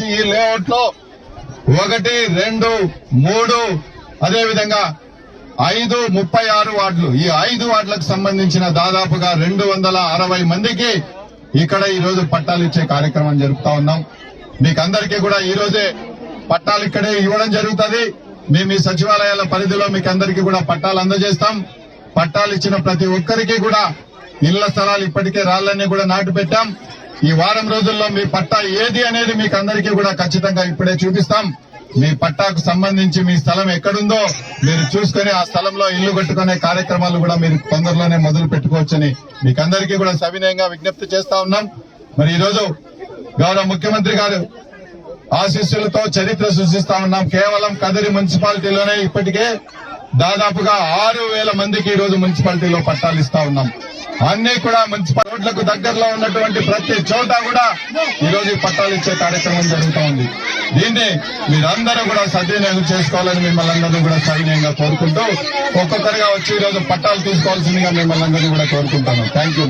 ఈ లేఅవుట్లో ఒకటి రెండు మూడు అదేవిధంగా ఐదు ముప్పై ఆరు వార్డులు. ఈ ఐదు వార్డులకు సంబంధించిన దాదాపుగా రెండు వందల అరవై మందికి ఇక్కడ ఈరోజు పట్టాలు ఇచ్చే కార్యక్రమం జరుపుతా ఉన్నాం. మీకు అందరికీ కూడా ఈ రోజే పట్టాలు ఇక్కడే ఇవ్వడం జరుగుతుంది. మేము ఈ సచివాలయాల పరిధిలో మీకు అందరికీ కూడా పట్టాలు అందజేస్తాం. పట్టాలు ఇచ్చిన ప్రతి ఒక్కరికి కూడా ఇళ్ళ స్థలాలు ఇప్పటికే రాళ్ళన్నీ కూడా నాటు పెట్టాం ఈ వారం రోజుల్లో మీ పట్టా ఏది అనేది మీకు అందరికీ కూడా ఖచ్చితంగా ఇప్పుడే చూపిస్తాం. మీ పట్టాకు సంబంధించి మీ స్థలం ఎక్కడుందో మీరు చూసుకొని ఆ స్థలంలో ఇల్లు కట్టుకునే కార్యక్రమాలు కూడా మీరు తొందరలోనే మొదలు పెట్టుకోవచ్చని మీకు అందరికీ కూడా సవినయంగా విజ్ఞప్తి చేస్తా ఉన్నాం. మరి ఈరోజు గౌరవ ముఖ్యమంత్రి గారు ఆశీస్సులతో చరిత్ర సృష్టిస్తా ఉన్నాం. కేవలం కదిరి మున్సిపాలిటీలోనే ఇప్పటికే దాదాపుగా ఆరు వేల మందికి ఈ రోజు మున్సిపాలిటీలో పట్టాలు ఇస్తా ఉన్నాం. అన్ని కూడా మున్సిపల్ రోడ్లకు దగ్గరలో ఉన్నటువంటి ప్రతి చోట కూడా ఈ రోజు పట్టాలు ఇచ్చే కార్యక్రమం జరుగుతూ ఉంది. దీన్ని మీరందరూ కూడా సద్వినియోగం చేసుకోవాలని మిమ్మల్ని అందరినీ కూడా సవినయంగా కోరుకుంటూ ఒక్కొక్కరిగా వచ్చి ఈ రోజు పట్టాలు తీసుకోవాల్సిందిగా మిమ్మల్ని అందరినీ కూడా కోరుకుంటాను. Thank you